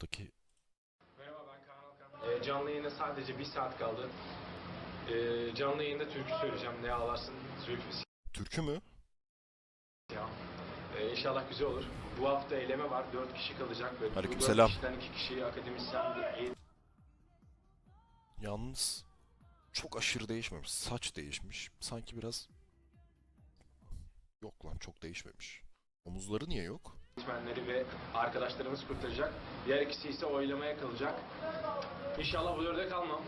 buradaki Merhaba ben Kaan Alkan. Ee, canlı yayına sadece bir saat kaldı. Ee, canlı yayında türkü söyleyeceğim. Ne ağlarsın Zülfü türkü mü? Siyah. Ee, inşallah güzel olur. Bu hafta eyleme var. Dört kişi kalacak. Ve bu Aleykümselam. dört kişiden iki kişi akademisyen. Yalnız çok aşırı değişmemiş. Saç değişmiş. Sanki biraz yok lan çok değişmemiş. Omuzları niye yok? Eğitmenleri ve arkadaşlarımız kurtaracak. Diğer ikisi ise oylamaya kalacak. İnşallah bu dörde kalmam.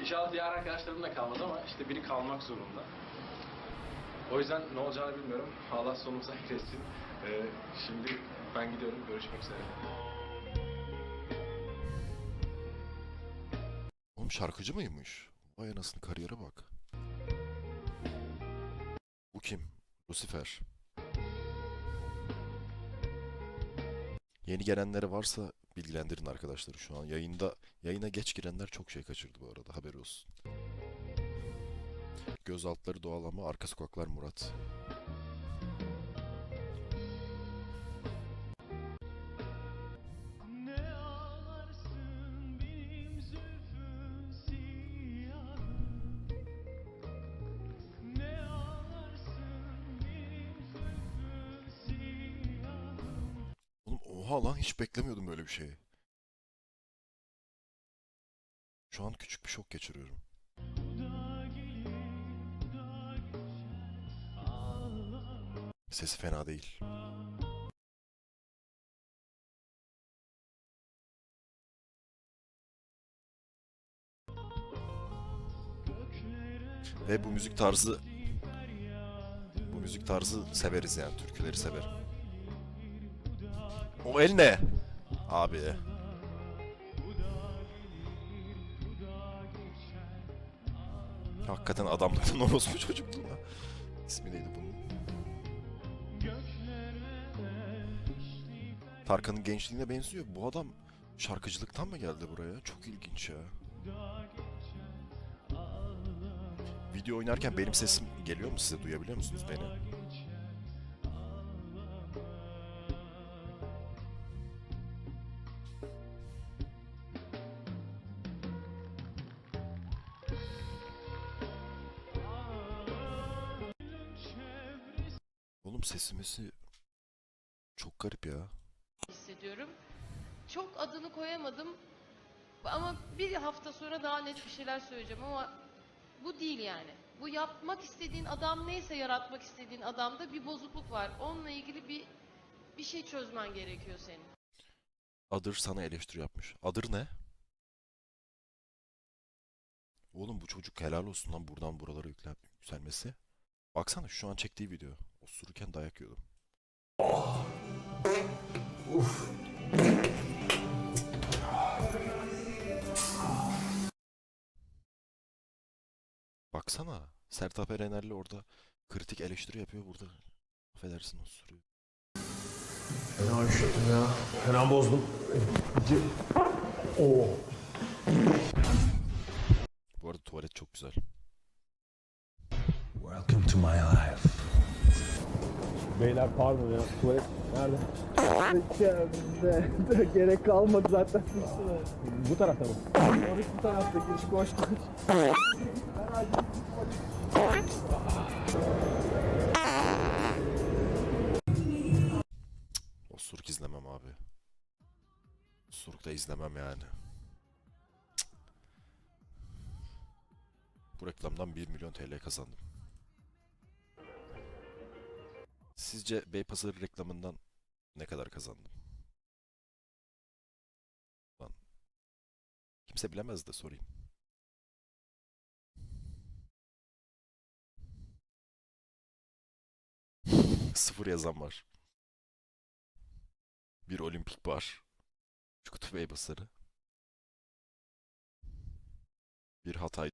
İnşallah diğer arkadaşlarım da kalmaz ama işte biri kalmak zorunda. O yüzden ne olacağını bilmiyorum. Allah sonumuza eylesin. Ee, şimdi ben gidiyorum. Görüşmek üzere. Oğlum şarkıcı mıymış? Vay anasını kariyere bak. Bu kim? Lucifer. Yeni gelenleri varsa bilgilendirin arkadaşlar şu an. Yayında yayına geç girenler çok şey kaçırdı bu arada haber olsun. Göz altları doğal ama arka sokaklar Murat. Oha lan hiç beklemiyordum böyle bir şeyi. Şu an küçük bir şok geçiriyorum. Sesi fena değil. Ve bu müzik tarzı bu müzik tarzı severiz yani türküleri severim. O el ne? Abi. Hakikaten adamlıktan orospu çocuktu lan. İsmi neydi bunun? Tarkan'ın gençliğine benziyor. Bu adam şarkıcılıktan mı geldi buraya? Çok ilginç ya. Video oynarken benim sesim geliyor mu size? Duyabiliyor musunuz beni? Oğlum sesimesi çok garip ya. hissediyorum. Çok adını koyamadım ama bir hafta sonra daha net bir şeyler söyleyeceğim ama bu değil yani. Bu yapmak istediğin adam neyse yaratmak istediğin adamda bir bozukluk var. Onunla ilgili bir bir şey çözmen gerekiyor senin. Adır sana eleştiri yapmış. Adır ne? Oğlum bu çocuk helal olsun lan buradan buralara yüklen yükselmesi. Baksana şu an çektiği video. Osururken dayak yiyordum. Baksana. Sertab Erener'le orada kritik eleştiri yapıyor burada. Affedersin osuruyor. Fena üşüttüm ya. Fena bozdum. Oo. Bu arada tuvalet çok güzel. Welcome to my life. Beyler pardon ya tuvalet nerede? Gerek kalmadı zaten. Bu tarafta mı? Orası bu tarafta giriş koş koş. Osuruk izlemem abi. Osuruk da izlemem yani. Cık. Bu reklamdan 1 milyon TL kazandım. Sizce Beypazarı reklamından ne kadar kazandım? Lan. Kimse bilemez de sorayım. Sıfır yazan var. Bir olimpik bar. Çukutu Beypazarı. Bir Hatay